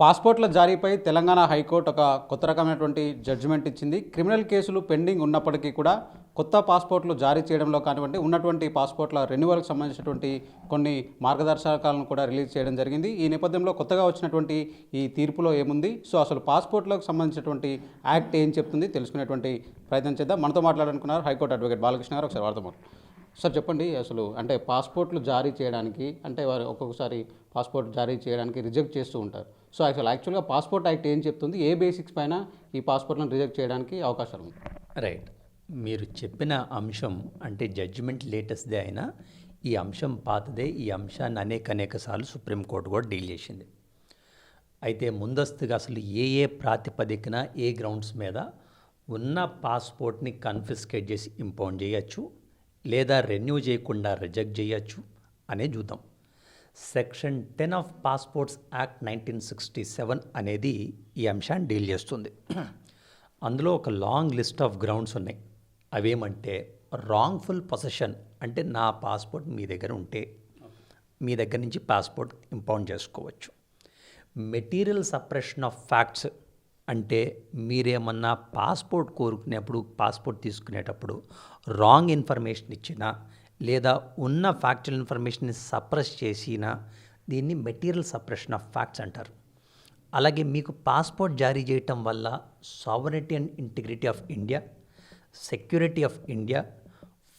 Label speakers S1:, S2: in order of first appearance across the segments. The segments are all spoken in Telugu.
S1: పాస్పోర్ట్ల జారీపై తెలంగాణ హైకోర్టు ఒక కొత్త రకమైనటువంటి జడ్జిమెంట్ ఇచ్చింది. క్రిమినల్ కేసులు పెండింగ్ ఉన్నప్పటికీ కూడా కొత్త పాస్పోర్ట్లు జారీ చేయడంలో కానివ్వండి ఉన్నటువంటి పాస్పోర్ట్ల రెన్యువల్కి సంబంధించినటువంటి కొన్ని మార్గదర్శకాలను కూడా రిలీజ్ చేయడం జరిగింది. ఈ నేపథ్యంలో కొత్తగా వచ్చినటువంటి ఈ తీర్పులో ఏముంది? సో అసలు పాస్పోర్ట్లకు సంబంధించినటువంటి యాక్ట్ ఏం చెప్తుంది? తెలుసుకునేటువంటి ప్రయత్నం చేద్దాం. మనతో మాట్లాడాలనుకున్నారు హైకోర్టు అడ్వకేట్ బాలకృష్ణ గారు ఒకసారి వార్త సార్ చెప్పండి. అసలు అంటే పాస్పోర్ట్లు జారీ చేయడానికి అంటే వారు ఒక్కొక్కసారి పాస్పోర్ట్ జారీ చేయడానికి రిజెక్ట్ చేస్తూ ఉంటారు. సో అసలు యాక్చువల్గా పాస్పోర్ట్ యాక్ట్ ఏం చెప్తుంది? ఏ బేసిక్స్ పైన ఈ పాస్పోర్ట్లను రిజెక్ట్ చేయడానికి అవకాశాలు ఉంది
S2: రైట్. మీరు చెప్పిన అంశం అంటే జడ్జిమెంట్ లేటెస్ట్దే అయినా ఈ అంశం పాతదే ఈ అంశాన్ని అనేక అనేక సార్లు సుప్రీంకోర్టు కూడా డీల్ చేసింది. అయితే ముందస్తుగా అసలు ఏ ఏ ప్రాతిపదికన ఏ గ్రౌండ్స్ మీద ఉన్న పాస్పోర్ట్ని కన్ఫిస్కేట్ చేసి ఇంపౌండ్ చేయొచ్చు? లేదా రెన్యూ చేయకుండా రిజెక్ట్ చేయొచ్చు అనే చూద్దాం section ten of passports act nineteen sixty seven అనేది ఈ అంశాన్ని డీల్ చేస్తుంది. అందులో ఒక లాంగ్ లిస్ట్ ఆఫ్ గ్రౌండ్స్ ఉన్నాయి. అవేమంటే రాంగ్ఫుల్ పొసెషన్ అంటే నా పాస్పోర్ట్ మీ దగ్గర ఉంటే మీ దగ్గర నుంచి పాస్పోర్ట్ ఇంపౌండ్ చేసుకోవచ్చు. మెటీరియల్ సప్రెషన్ ఆఫ్ ఫ్యాక్ట్స్ అంటే మీరేమన్నా పాస్పోర్ట్ కోరుకునేప్పుడు పాస్పోర్ట్ తీసుకునేటప్పుడు రాంగ్ ఇన్ఫర్మేషన్ ఇచ్చినా లేదా ఉన్న ఫ్యాక్చువల్ ఇన్ఫర్మేషన్ని సప్రెస్ చేసినా దీన్ని మెటీరియల్ సప్రెషన్ ఆఫ్ ఫ్యాక్ట్స్ అంటారు. అలాగే మీకు పాస్పోర్ట్ జారీ చేయటం వల్ల sovereignty and integrity of India security of India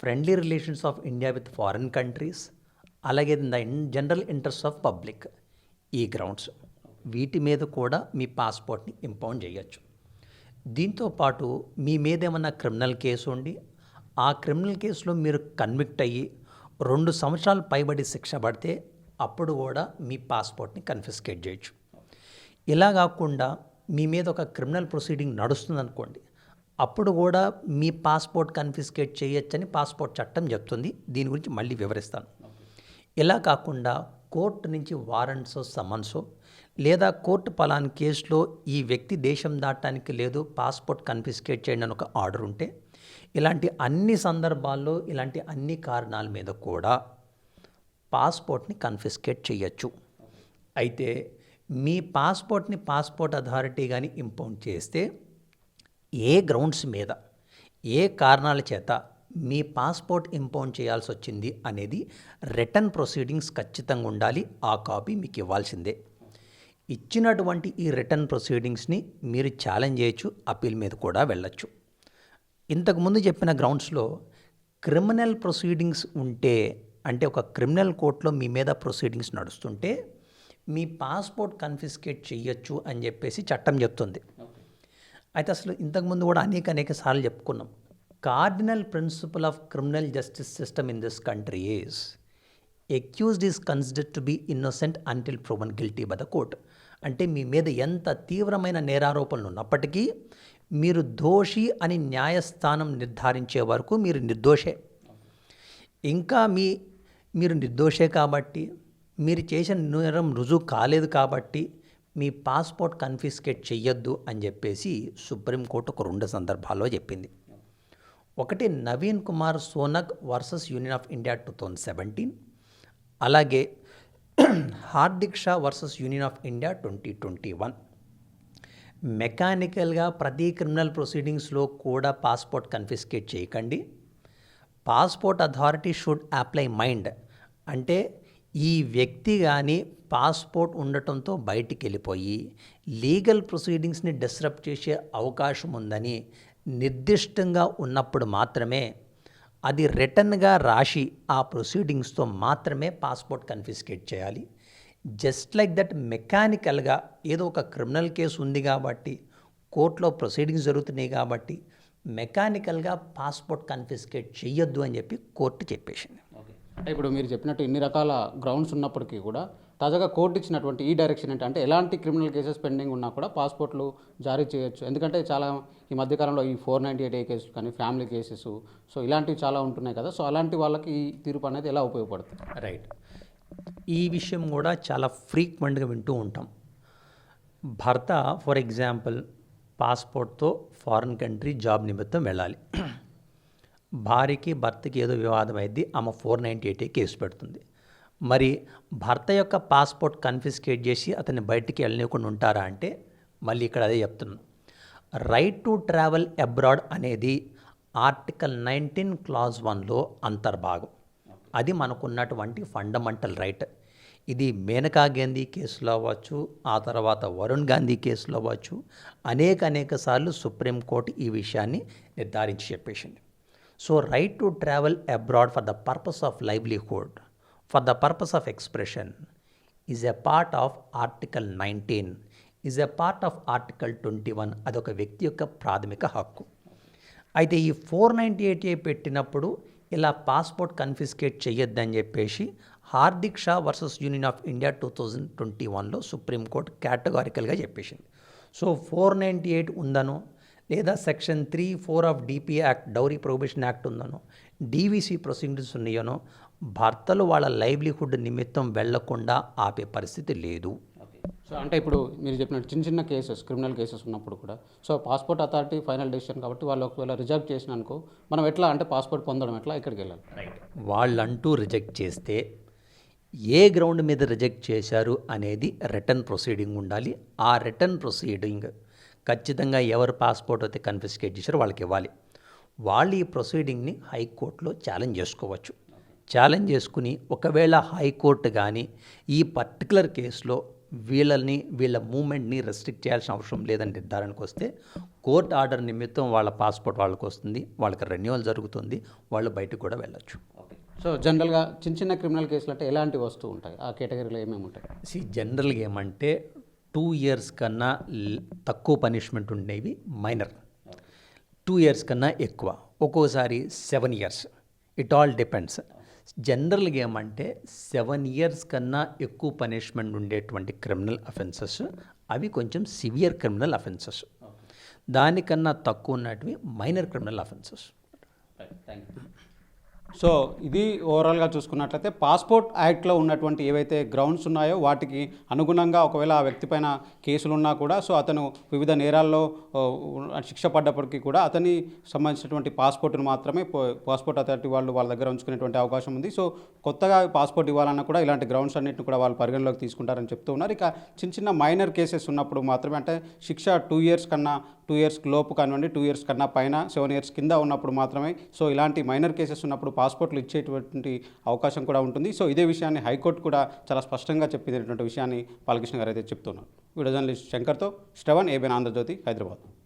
S2: friendly relations of India with foreign countries అలాగే the general interest of public ఈ గ్రౌండ్స్. వీటి మీద కూడా మీ పాస్పోర్ట్ని ఇంపౌండ్ చేయొచ్చు. దీంతో పాటు మీ మీద ఏమన్నా క్రిమినల్ కేసు ఉండి ఆ క్రిమినల్ కేసులో మీరు కన్విక్ట్ అయ్యి రెండు సంవత్సరాలు పైబడి శిక్ష పడితే అప్పుడు కూడా మీ పాస్పోర్ట్ని కన్ఫిస్కేట్ చేయొచ్చు. ఇలా కాకుండా మీ మీద ఒక క్రిమినల్ ప్రొసీడింగ్ నడుస్తుందనుకోండి అప్పుడు కూడా మీ పాస్పోర్ట్ కన్ఫిస్కేట్ చేయొచ్చని పాస్పోర్ట్ చట్టం చెప్తుంది. దీని గురించి మళ్ళీ వివరిస్తాను. ఇలా కాకుండా కోర్టు నుంచి వారెంట్స్ సమన్సో లేదా కోర్టు పలాన్ కేసులో ఈ వ్యక్తి దేశం దాటడానికి లేదు పాస్పోర్ట్ కన్ఫిస్కేట్ చేయండి అని ఒక ఆర్డర్ ఉంటే ఇలాంటి అన్ని సందర్భాల్లో ఇలాంటి అన్ని కారణాల మీద కూడా పాస్పోర్ట్ని కన్ఫిస్కేట్ చేయొచ్చు. అయితే మీ పాస్పోర్ట్ని పాస్పోర్ట్ అథారిటీ కానీ ఇంపౌండ్ చేస్తే ఏ గ్రౌండ్స్ మీద ఏ కారణాల చేత మీ పాస్పోర్ట్ ఇంపౌండ్ చేయాల్సి వచ్చింది అనేది రిటర్న్ ప్రొసీడింగ్స్ ఖచ్చితంగా ఉండాలి ఆ కాపీ మీకు ఇవ్వాల్సిందే. ఇచ్చినటువంటి ఈ రిటర్న్ ప్రొసీడింగ్స్ని మీరు ఛాలెంజ్ చేయొచ్చు అప్పీల్ మీద కూడా వెళ్ళొచ్చు. ఇంతకుముందు చెప్పిన గ్రౌండ్స్లో క్రిమినల్ ప్రొసీడింగ్స్ ఉంటే అంటే ఒక క్రిమినల్ కోర్టులో మీ మీద ప్రొసీడింగ్స్ నడుస్తుంటే మీ పాస్పోర్ట్ కన్ఫిస్కేట్ చేయొచ్చు అని చెప్పేసి చట్టం చెప్తుంది. అయితే అసలు ఇంతకుముందు కూడా అనేక అనేక సార్లు చెప్పుకున్నాం. Cardinal principle of criminal justice system in this country is accused is considered to be innocent until proven guilty by the court. అంటే మీ మీద ఎంత తీవ్రమైన నేరారోపణలు ఉన్నప్పటికీ మీరు దోషి అని న్యాయస్థానం నిర్ధారించే వరకు మీరు నిర్దోషే. ఇంకా మీ మీరు నిర్దోషే కాబట్టి మీరు చేసిన నేరం రుజువు కాలేదు కాబట్టి మీ పాస్పోర్ట్ కన్ఫిస్కేట్ చెయ్యొద్దు అని చెప్పేసి సుప్రీంకోర్టు ఒక రెండు సందర్భాల్లో చెప్పింది. ఒకటి Naveen Kumar Sonak versus Union of India two thousand seventeen. అలాగే Hardik Shah versus Union of India twenty twenty one. మెకానికల్గా ప్రతి క్రిమినల్ ప్రొసీడింగ్స్లో కూడా పాస్పోర్ట్ కన్ఫిస్కేట్ చేయకండి. Passport authority should apply mind. అంటే ఈ వ్యక్తి కానీ పాస్పోర్ట్ ఉండటంతో బయటికి వెళ్ళిపోయి లీగల్ ప్రొసీడింగ్స్ని డిస్టర్బ్ చేసే అవకాశం ఉందని నిర్దిష్టంగా ఉన్నప్పుడు మాత్రమే అది రిటర్న్గా రాసి ఆ ప్రొసీడింగ్స్తో మాత్రమే పాస్పోర్ట్ కన్ఫిస్కేట్ చేయాలి. జస్ట్ లైక్ దట్ మెకానికల్గా ఏదో ఒక క్రిమినల్ కేసు ఉంది కాబట్టి కోర్టులో ప్రొసీడింగ్స్ జరుగుతున్నాయి కాబట్టి మెకానికల్గా పాస్పోర్ట్ కన్ఫిస్కేట్ చెయ్యొద్దు అని చెప్పి కోర్టు చెప్పేసింది.
S1: అంటే ఇప్పుడు మీరు చెప్పినట్టు ఇన్ని రకాల గ్రౌండ్స్ ఉన్నప్పటికీ కూడా తాజాగా కోర్టు ఇచ్చినటువంటి ఈ డైరెక్షన్ ఏంటంటే అంటే ఎలాంటి క్రిమినల్ కేసెస్ పెండింగ్ ఉన్నా కూడా పాస్పోర్ట్లు జారీ చేయొచ్చు. ఎందుకంటే చాలా ఈ మధ్యకాలంలో ఈ four ninety eight A case కానీ ఫ్యామిలీ కేసెస్ సో ఇలాంటివి చాలా ఉంటున్నాయి కదా. సో అలాంటి వాళ్ళకి ఈ తీర్పు అనేది ఎలా ఉపయోగపడుతుంది?
S2: రైట్. ఈ విషయం కూడా చాలా ఫ్రీక్వెంట్గా వింటూ ఉంటాం. భర్త ఫర్ ఎగ్జాంపుల్ పాస్పోర్ట్తో ఫారిన్ కంట్రీ జాబ్ నిమిత్తం వెళ్ళాలి. భార్యకి భర్తకి ఏదో వివాదం అయింది ఆమె ఫోర్ నైంటీ ఎయిట్ కేసు పెడుతుంది. మరి భర్త యొక్క పాస్పోర్ట్ కన్ఫిస్కేట్ చేసి అతన్ని బయటికి వెళ్ళనివ్వకుండా ఉంటారా అంటే మళ్ళీ ఇక్కడ అదే చెప్తున్నాను. రైట్ టు ట్రావెల్ అబ్రాడ్ అనేది ఆర్టికల్ నైన్టీన్ క్లాజ్ వన్లో అంతర్భాగం. అది మనకున్నటువంటి ఫండమెంటల్ రైట్ ఇది మేనకా గాంధీ కేసులో అవ్వచ్చు ఆ తర్వాత వరుణ్ గాంధీ కేసులో అవ్వచ్చు అనేక అనేక సార్లు సుప్రీంకోర్టు ఈ విషయాన్ని నిర్ధారించి చెప్పేసింది. So right to travel abroad for the purpose of livelihood for the purpose of expression is a part of article nineteen is a part of article twenty one అదొక వ్యక్తి యొక్క ప్రాథమిక హక్కు. అయితే ఈ ఫోర్ నైంటీ ఎయిట్ ఏ పెట్టినప్పుడు ఇలా పాస్పోర్ట్ కన్ఫిస్కేట్ చేయొద్దని చెప్పేసి Hardik Shah versus union of India two thousand twenty వన్లో సుప్రీంకోర్టు కేటగారికల్గా చెప్పేసింది. సో ఫోర్ నైంటీ ఎయిట్ ఉందనో లేదా section three four of DP act dowry prohibition act ఉందనో DVC proceedings ఉన్నాయనో భర్తలు వాళ్ళ లైవ్లీహుడ్ నిమిత్తం వెళ్ళకుండా ఆపే పరిస్థితి లేదు.
S1: సో అంటే ఇప్పుడు మీరు చెప్పినట్టు చిన్న చిన్న కేసెస్ క్రిమినల్ కేసెస్ ఉన్నప్పుడు కూడా so passport authority final decision కాబట్టి వాళ్ళు ఒకవేళ రిజెక్ట్ చేసిన అనుకో మనం ఎట్లా అంటే పాస్పోర్ట్ పొందడం ఎట్లా ఇక్కడికి వెళ్ళాలి?
S2: వాళ్ళంటూ రిజెక్ట్ చేస్తే ఏ గ్రౌండ్ మీద రిజెక్ట్ చేశారు అనేది రిటర్న్ ప్రొసీడింగ్ ఉండాలి. ఆ రిటర్న్ ప్రొసీడింగ్ ఖచ్చితంగా ఎవరు పాస్పోర్ట్ అయితే కన్ఫిస్కేట్ చేశారో వాళ్ళకి ఇవ్వాలి. వాళ్ళు ఈ ప్రొసీడింగ్ని హైకోర్టులో ఛాలెంజ్ చేసుకోవచ్చు. ఛాలెంజ్ చేసుకుని ఒకవేళ హైకోర్టు కానీ ఈ పర్టికులర్ కేసులో వీళ్ళని వీళ్ళ మూమెంట్ని రెస్ట్రిక్ట్ చేయాల్సిన అవసరం లేదని నిర్ధారణకు వస్తే కోర్ట్ ఆర్డర్ నిమిత్తం వాళ్ళ పాస్పోర్ట్ వాళ్ళకి వస్తుంది వాళ్ళకి రెన్యువల్ జరుగుతుంది వాళ్ళు బయటకు కూడా వెళ్ళొచ్చు.
S1: సో జనరల్గా చిన్న చిన్న క్రిమినల్ కేసులు అంటే ఎలాంటివి వస్తూ ఉంటాయి? ఆ కేటగిరీలో ఏమేమి ఉంటాయి?
S2: సి జనరల్గా ఏమంటే టూ ఇయర్స్ కన్నా తక్కువ పనిష్మెంట్ ఉండేవి మైనర్. టూ ఇయర్స్ కన్నా ఎక్కువ. ఒక్కోసారి seven years. It all depends. జనరల్గా ఏమంటే సెవెన్ ఇయర్స్ కన్నా ఎక్కువ పనిష్మెంట్ ఉండేటువంటి క్రిమినల్ అఫెన్సెస్ అవి కొంచెం సివియర్ క్రిమినల్ అఫెన్సెస్. దానికన్నా తక్కువ ఉన్నటివి మైనర్ క్రిమినల్ అఫెన్సెస్.
S1: సో ఇది ఓవరాల్గా చూసుకున్నట్లయితే పాస్పోర్ట్ యాక్ట్లో ఉన్నటువంటి ఏవైతే గ్రౌండ్స్ ఉన్నాయో వాటికి అనుగుణంగా ఒకవేళ ఆ వ్యక్తి పైన కేసులు ఉన్నా కూడా సో అతను వివిధ నేరాల్లో శిక్ష పడ్డప్పటికీ కూడా అతని సంబంధించినటువంటి పాస్పోర్ట్ను మాత్రమే పాస్పోర్ట్ అథారిటీ వాళ్ళు వాళ్ళ దగ్గర ఉంచుకునేటువంటి అవకాశం ఉంది. సో కొత్తగా పాస్పోర్ట్ ఇవ్వాలన్నా కూడా ఇలాంటి గ్రౌండ్స్ అన్నింటిని కూడా వాళ్ళు పరిగణలోకి తీసుకుంటారని చెప్తూ ఉన్నారు. ఇక చిన్న చిన్న మైనర్ కేసెస్ ఉన్నప్పుడు మాత్రమే అంటే శిక్ష టూ ఇయర్స్ కన్నా టూ ఇయర్స్ లోపు కానివ్వండి టూ ఇయర్స్ కన్నా పైన సెవెన్ ఇయర్స్ కింద ఉన్నప్పుడు మాత్రమే. సో ఇలాంటి మైనర్ కేసెస్ ఉన్నప్పుడు పాస్పోర్ట్లు ఇచ్చేటువంటి అవకాశం కూడా ఉంటుంది. సో ఇదే విషయాన్ని హైకోర్టు కూడా చాలా స్పష్టంగా చెప్పినటువంటి విషయాన్ని బాలకృష్ణ గారు అయితే చెప్తున్నారు. వీడియో జర్నలిస్ట్ శంకర్తో శ్రవణ్ ఏబెన్ ఆంధ్రజ్యోతి హైదరాబాద్.